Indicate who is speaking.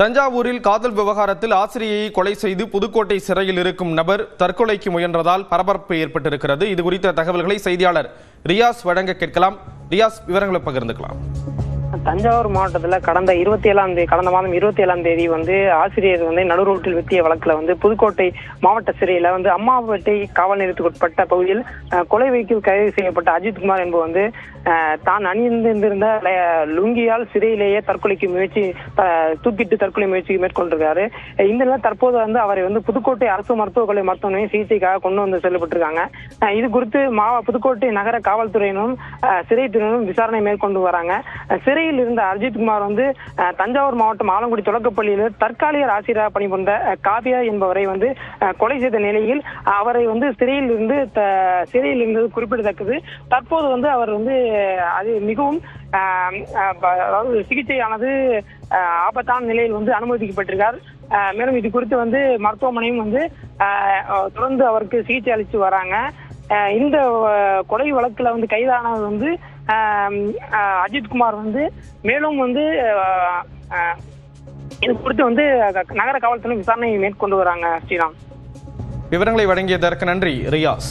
Speaker 1: தஞ்சாவூரில் காதல் விவகாரத்தில் ஆசிரியையை கொலை செய்து புதுக்கோட்டை சிறையில் இருக்கும் நபர் தற்கொலைக்கு முயன்றதால் பரபரப்பு ஏற்பட்டிருக்கிறது. இது குறித்த தகவல்களை செய்தியாளர் ரியாஸ் வழங்க கேட்கலாம். ரியாஸ் விவரங்களை பகிர்ந்துக்கலாம்.
Speaker 2: தஞ்சாவூர் மாவட்டத்தில் கடந்த இருபத்தி ஏழாம் தேதி கடந்த மாதம் இருபத்தி ஏழாம் தேதி வந்து ஆசிரியர் வந்து நடுரோட்டில் வெட்டிய வழக்கில் வந்து புதுக்கோட்டை மாவட்ட சிறையில் வந்து அம்மாபேட்டை காவல் நிலையத்துக்கு உட்பட்ட பகுதியில் கொலை வழக்கில் கைது செய்யப்பட்ட அஜித்குமார் என்பவர் வந்து தான் அணிந்திருந்திருந்த லுங்கியால் சிறையிலேயே தற்கொலைக்கு முயற்சி தூக்கிட்டு தற்கொலை முயற்சி மேற்கொண்டிருக்காரு. இந்த நிலை தற்போது வந்து அவரை வந்து புதுக்கோட்டை அரசு மருத்துவக்கொலை கல்லூரி மருத்துவமனை சிகிச்சைக்காக கொண்டு வந்து செல்லப்பட்டிருக்காங்க. இது குறித்து மாவ புதுக்கோட்டை நகர காவல்துறையினரும் சிறைத்துறையினரும் விசாரணை மேற்கொண்டு வராங்க. சிறை சிறையில் இருந்த அஜித்குமார் வந்து தஞ்சாவூர் மாவட்டம் ஆலங்குடி தொடக்கப்பள்ளியில் தற்காலிக ஆசிரியராக பணிபுரிந்த காவியா என்பவரை வந்து கொலை செய்த நிலையில் அவரை வந்து சிறையில் இருந்து த- சிறையில் இருந்தது குறிப்பிடத்தக்கது. தற்போது வந்து அவர் வந்து அது மிகவும் அதாவது சிகிச்சையானது ஆபத்தான நிலையில் வந்து அனுமதிக்கப்பட்டிருக்கார். மேலும் இது குறித்து வந்து மருத்துவமனையும் வந்து தொடர்ந்து அவருக்கு சிகிச்சை அளித்து வராங்க. இந்த கொலை வழக்குல வந்து கைதானது வந்து அஜித் குமார் அஜித்குமார் வந்து மேலும் வந்து இது குறித்து வந்து நகர காவல்துறை விசாரணை மேற்கொண்டு வராங்க ஸ்ரீராம்.
Speaker 1: விவரங்களை வழங்கியதற்கு நன்றி ரியாஸ்.